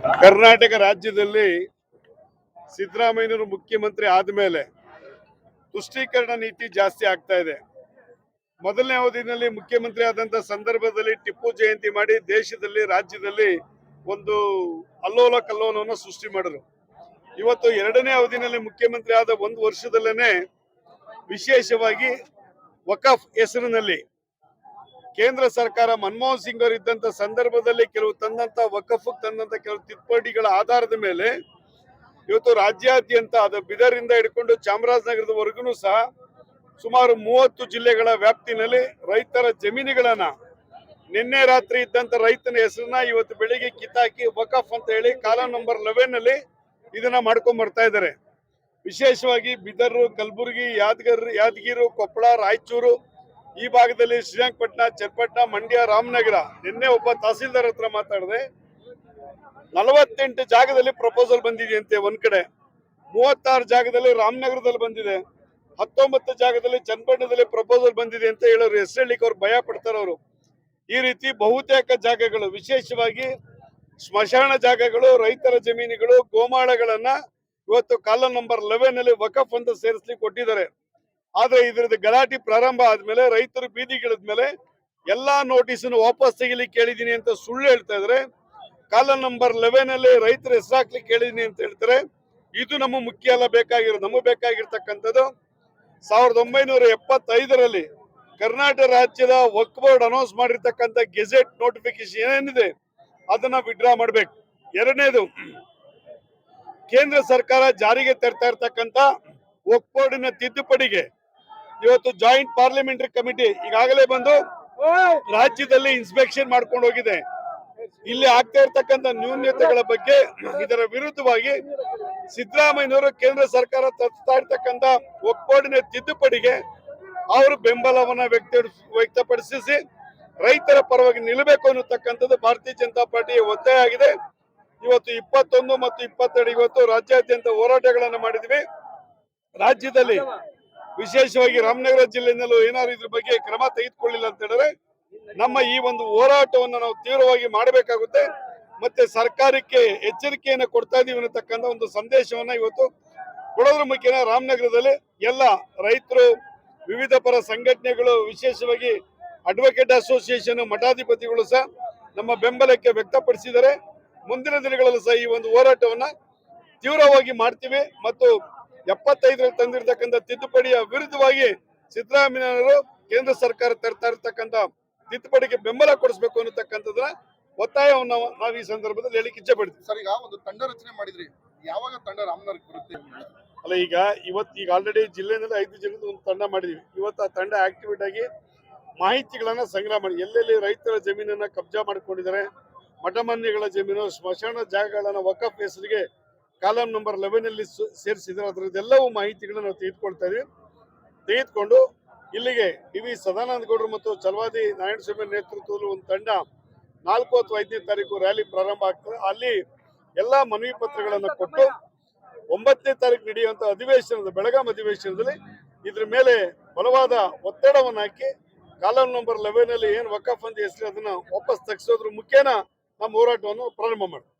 ಕರ್ನಾಟಕ ರಾಜ್ಯದಲ್ಲಿ ಸಿದ್ದರಾಮಯ್ಯನವರು ಮುಖ್ಯಮಂತ್ರಿ ಆದಮೇಲೆ ತುಷ್ಟೀಕರಣ ನೀತಿ ಜಾಸ್ತಿ ಆಗ್ತಾ ಇದೆ. ಮೊದಲನೇ ಅವಧಿನಲ್ಲಿ ಮುಖ್ಯಮಂತ್ರಿ ಆದಂತ ಸಂದರ್ಭದಲ್ಲಿ ಟಿಪ್ಪು ಜಯಂತಿ ಮಾಡಿ ದೇಶದಲ್ಲಿ, ರಾಜ್ಯದಲ್ಲಿ ಒಂದು ಅಲ್ಲೋಲ ಕಲ್ಲೋಲವನ್ನು ಸೃಷ್ಟಿ ಮಾಡಿದ್ರು. ಇವತ್ತು ಎರಡನೇ ಅವಧಿನಲ್ಲಿ ಮುಖ್ಯಮಂತ್ರಿ ಆದ ಒಂದು ವರ್ಷದಲ್ಲೇನೆ ವಿಶೇಷವಾಗಿ ವಕಫ್ ಹೆಸರಿನಲ್ಲಿ ಕೇಂದ್ರ ಸರ್ಕಾರ ಮನಮೋಹನ್ ಸಿಂಗ್ ಅವರು ಇದ್ದಂತ ಸಂದರ್ಭದಲ್ಲಿ ಕೆಲವು ತಂದಂತ ವಕಫ್, ತಂದಂತ ಕೆಲವು ತಿದ್ದುಪಡಿಗಳ ಆಧಾರದ ಮೇಲೆ ಇವತ್ತು ರಾಜ್ಯಾದ್ಯಂತ ಅದು ಬಿದರಿಂದ ಹಿಡ್ಕೊಂಡು ಚಾಮರಾಜನಗರದವರೆಗೂ ಸಹ ಸುಮಾರು ಮೂವತ್ತು ಜಿಲ್ಲೆಗಳ ವ್ಯಾಪ್ತಿನಲ್ಲಿ ರೈತರ ಜಮೀನುಗಳನ್ನ ನಿನ್ನೆ ರಾತ್ರಿ ಇದ್ದಂತ ರೈತನ ಹೆಸರನ್ನ ಇವತ್ತು ಬೆಳಿಗ್ಗೆ ಕಿತ್ತಾಕಿ ವಕಫ್ ಅಂತ ಹೇಳಿ ಕಾಲ ನಂಬರ್ ಲೆವೆನ್ ಅಲ್ಲಿ ಇದನ್ನ ಮಾಡ್ಕೊಂಡ್ ಬರ್ತಾ ಇದ್ದಾರೆ. ವಿಶೇಷವಾಗಿ ಬಿದರ್, ಕಲಬುರಗಿ, ಯಾದಗಿರಿ, ಯಾದಗಿರು, ಕೊಪ್ಪಳ, ರಾಯಚೂರು ಈ ಭಾಗದಲ್ಲಿ ಶ್ರೀರಂಗಪಟ್ಟಣ, ಚನ್ನಪಟ್ಟಣ, ಮಂಡ್ಯ, ರಾಮನಗರ ನಿನ್ನೆ ಒಬ್ಬ ತಹಸೀಲ್ದಾರ್ ಹತ್ರ ಮಾತಾಡಿದೆ, ನಲವತ್ತೆಂಟು ಜಾಗದಲ್ಲಿ ಪ್ರಪೋಸಲ್ ಬಂದಿದೆಯಂತೆ ಒಂದ್ ಕಡೆ. ಮೂವತ್ತಾರು ಜಾಗದಲ್ಲಿ ರಾಮನಗರದಲ್ಲಿ ಬಂದಿದೆ. ಹತ್ತೊಂಬತ್ತು ಜಾಗದಲ್ಲಿ ಚನ್ನಪಟ್ಟಣದಲ್ಲಿ ಪ್ರಪೋಸಲ್ ಬಂದಿದೆ ಅಂತ ಹೇಳೋರು ಹೆಸರಳ್ಳಿಕ್ಕೆ ಅವ್ರು ಭಯ ಪಡ್ತಾರೆ ಅವರು. ಈ ರೀತಿ ಬಹುತೇಕ ಜಾಗಗಳು, ವಿಶೇಷವಾಗಿ ಸ್ಮಶಾನ ಜಾಗಗಳು, ರೈತರ ಜಮೀನುಗಳು, ಗೋಮಾಳಗಳನ್ನ ಇವತ್ತು ಕಾಲ ನಂಬರ್ ಲೆವೆನ್ ಅಲ್ಲಿ ವಕಫ್ ಅಂತ ಸೇರಿಸ್ಲಿಕ್ಕೆ ಕೊಟ್ಟಿದ್ದಾರೆ. ಆದ್ರೆ ಇದ್ರದ್ದು ಗಲಾಟೆ ಪ್ರಾರಂಭ ಆದ್ಮೇಲೆ ರೈತರು ಬೀದಿಗಿಳಿದ್ಮೇಲೆ ಎಲ್ಲಾ ನೋಟಿಸನ್ನು ವಾಪಸ್ ತೆಗಿಲಿಕ್ಕೆ ಕೇಳಿದೀನಿ ಅಂತ ಸುಳ್ಳು ಹೇಳ್ತಾ ಇದ್ರೆ. ಕಾಲ ನಂಬರ್ ಲೆವೆನ್ ಅಲ್ಲಿ ರೈತರ ಹೆಸರು ಹಾಕ್ಲಿಕ್ಕೆ ಕೇಳಿದೀನಿ ಅಂತ ಹೇಳ್ತಾರೆ. ಇದು ನಮ್ಮ ಮುಖ್ಯ ಅಲ್ಲ, ಬೇಕಾಗಿರೋ ನಮಗೆ ಬೇಕಾಗಿರ್ತಕ್ಕಂಥದ್ದು. ಸಾವಿರದ ಒಂಬೈನೂರ ಎಪ್ಪತ್ತೈದರಲ್ಲಿ ಕರ್ನಾಟಕ ರಾಜ್ಯದ ವಕ್ ಬೋರ್ಡ್ ಅನೌನ್ಸ್ ಮಾಡಿರ್ತಕ್ಕಂಥ ಗೆಜೆಟ್ ನೋಟಿಫಿಕೇಶನ್ ಏನೇನಿದೆ, ಅದನ್ನ ವಿಡ್ರಾ ಮಾಡ್ಬೇಕು. ಎರಡನೇದು, ಕೇಂದ್ರ ಸರ್ಕಾರ ಜಾರಿಗೆ ತರ್ತಾ ಇರ್ತಕ್ಕಂಥ ವಕ್ ಬೋರ್ಡಿನ ತಿದ್ದುಪಡಿಗೆ ಇವತ್ತು ಜಾಯಿಂಟ್ ಪಾರ್ಲಿಮೆಂಟರಿ ಕಮಿಟಿ ಈಗಾಗಲೇ ಬಂದು ರಾಜ್ಯದಲ್ಲಿ ಇನ್ಸ್ಪೆಕ್ಷನ್ ಮಾಡ್ಕೊಂಡು ಹೋಗಿದೆ. ಇಲ್ಲಿ ಆಗ್ತಾ ಇರ್ತಕ್ಕಂಥ ನ್ಯೂನ್ಯತೆಗಳ ಬಗ್ಗೆ ಇದರ ವಿರುದ್ಧವಾಗಿ ಸಿದ್ದರಾಮಯ್ಯನವರು ಕೇಂದ್ರ ಸರ್ಕಾರ ತರ್ತಾ ಇರ್ತಕ್ಕಂಥ ಒಕ್ಕೋಡಿನ ತಿದ್ದುಪಡಿಗೆ ಅವರು ಬೆಂಬಲವನ್ನ ವ್ಯಕ್ತ ವ್ಯಕ್ತಪಡಿಸಿ ರೈತರ ಪರವಾಗಿ ನಿಲ್ಲಬೇಕು ಅನ್ನತಕ್ಕಂಥದ್ದು ಭಾರತೀಯ ಜನತಾ ಪಾರ್ಟಿಯ ಒತ್ತಾಯ ಆಗಿದೆ. ಇವತ್ತು ಇಪ್ಪತ್ತೊಂದು ಮತ್ತು ಇಪ್ಪತ್ತೆರಡು ಇವತ್ತು ರಾಜ್ಯಾದ್ಯಂತ ಹೋರಾಟಗಳನ್ನು ಮಾಡಿದ್ವಿ. ರಾಜ್ಯದಲ್ಲಿ ವಿಶೇಷವಾಗಿ ರಾಮನಗರ ಜಿಲ್ಲೆಯಲ್ಲೂ ಏನಾದ್ರು ಇದ್ರ ಬಗ್ಗೆ ಕ್ರಮ ತೆಗೆದುಕೊಳ್ಳಿಲ್ಲ ಅಂತ ಹೇಳಿದ್ರೆ ನಮ್ಮ ಈ ಒಂದು ಹೋರಾಟವನ್ನು ನಾವು ತೀವ್ರವಾಗಿ ಮಾಡಬೇಕಾಗುತ್ತೆ. ಮತ್ತೆ ಸರ್ಕಾರಕ್ಕೆ ಎಚ್ಚರಿಕೆಯನ್ನು ಕೊಡ್ತಾ ಇದೀವಿ ಅನ್ನತಕ್ಕಂಥ ಒಂದು ಸಂದೇಶವನ್ನ ಇವತ್ತು ಕೊಡೋದ್ರ ಮುಖ್ಯನ ರಾಮನಗರದಲ್ಲಿ ಎಲ್ಲ ರೈತರು, ವಿವಿಧ ಪರ ಸಂಘಟನೆಗಳು, ವಿಶೇಷವಾಗಿ ಅಡ್ವೊಕೇಟ್ ಅಸೋಸಿಯೇಷನ್ ಮಠಾಧಿಪತಿಗಳು ಸಹ ನಮ್ಮ ಬೆಂಬಲಕ್ಕೆ ವ್ಯಕ್ತಪಡಿಸಿದರೆ ಮುಂದಿನ ದಿನಗಳಲ್ಲಿ ಸಹ ಈ ಒಂದು ಹೋರಾಟವನ್ನ ತೀವ್ರವಾಗಿ ಮಾಡ್ತೀವಿ. ಮತ್ತು ಎಪ್ಪತ್ತೈದರಲ್ಲಿ ತಂದಿರತಕ್ಕಂಥ ವಿರುದ್ಧವಾಗಿ ಸಿದ್ದರಾಮಯ್ಯನವರು ಕೇಂದ್ರ ಸರ್ಕಾರ ತರ್ತಾ ಇರತಕ್ಕಂತ ತಿದ್ದುಪಡಿಗೆ ಬೆಂಬಲ ಕೊಡಿಸಬೇಕು ಅನ್ನತಕ್ಕಂಥದ್ರ ಒತ್ತಾಯವನ್ನು ನಾವು- ಈ ಸಂದರ್ಭದಲ್ಲಿ ಹೇಳಿಕೆ ಇಚ್ಛೆ ಪಡ್ತೀವಿ. ಸರ್ ಈಗ ಒಂದು ತಂಡ ರಚನೆ ಮಾಡಿದ್ರಿ. ಯಾವಾಗ ತಂಡ ರಾಮನಗರಕ್ಕೆ ಬರುತ್ತೆ? ಅಲ್ಲ ಈಗ ಇವತ್ತು ಈಗ ಆಲ್ರೆಡಿ ಜಿಲ್ಲೆನಲ್ಲಿ ಐದು ಜಿಲ್ಲೆಯಿಂದ ಒಂದು ತಂಡ ಮಾಡಿದೀವಿ. ಇವತ್ತು ಆ ತಂಡ ಆಕ್ಟಿವೇಟ್ ಆಗಿ ಮಾಹಿತಿಗಳನ್ನ ಸಂಗ್ರಹ ಮಾಡಿ ಎಲ್ಲೆಲ್ಲಿ ರೈತರ ಜಮೀನನ್ನ ಕಬ್ಜಾ ಮಾಡ್ಕೊಂಡಿದ್ದಾರೆ ಮಠಮಾನ್ಯಗಳ ಜಮೀನು ಸ್ಮಶಾನ ಜಾಗಗಳನ್ನ ವಕಫ್ ಹೆಸರಿಗೆ ಕಾಲಂ ನಂಬರ್ ಲೆವೆನ್ ಅಲ್ಲಿ ಸೇರಿಸಿದ್ರೆ ಅದರದ್ದೆಲ್ಲವೂ ಮಾಹಿತಿಗಳನ್ನ ನಾವು ತೆಗೆದುಕೊಳ್ತಾ ಇದೀವಿ ತೆಗೆದುಕೊಂಡು ಇಲ್ಲಿಗೆ ಡಿ ವಿ ಸದಾನಂದ ಗೌಡರು ಮತ್ತು ಚಲವಾದಿ ನಾರಾಯಣಸ್ವಾಮಿ ನೇತೃತ್ವದಲ್ಲಿ ಒಂದು ತಂಡ ನಾಲ್ಕು ಅಥವಾ ಐದನೇ ತಾರೀಕು ರ್ಯಾಲಿ ಪ್ರಾರಂಭ ಆಗ್ತದೆ. ಅಲ್ಲಿ ಎಲ್ಲ ಮನವಿ ಪತ್ರಗಳನ್ನು ಕೊಟ್ಟು ಒಂಬತ್ತನೇ ತಾರೀಕು ನಡೆಯುವಂತ ಅಧಿವೇಶನದ, ಬೆಳಗಾಂ ಅಧಿವೇಶನದಲ್ಲಿ ಇದ್ರ ಮೇಲೆ ಬಲವಾದ ಒತ್ತಡವನ್ನು ಹಾಕಿ ಕಾಲಂ ನಂಬರ್ ಲೆವೆನ್ ಅಲ್ಲಿ ಏನು ವಕಫ್ ಅಂತ ಹೆಸರು ಅದನ್ನ ವಾಪಸ್ ತಗ್ಸೋದ್ರ ಮುಖೇನ ನಮ್ಮ ಹೋರಾಟವನ್ನು ಪ್ರಾರಂಭ ಮಾಡ್ತೀವಿ.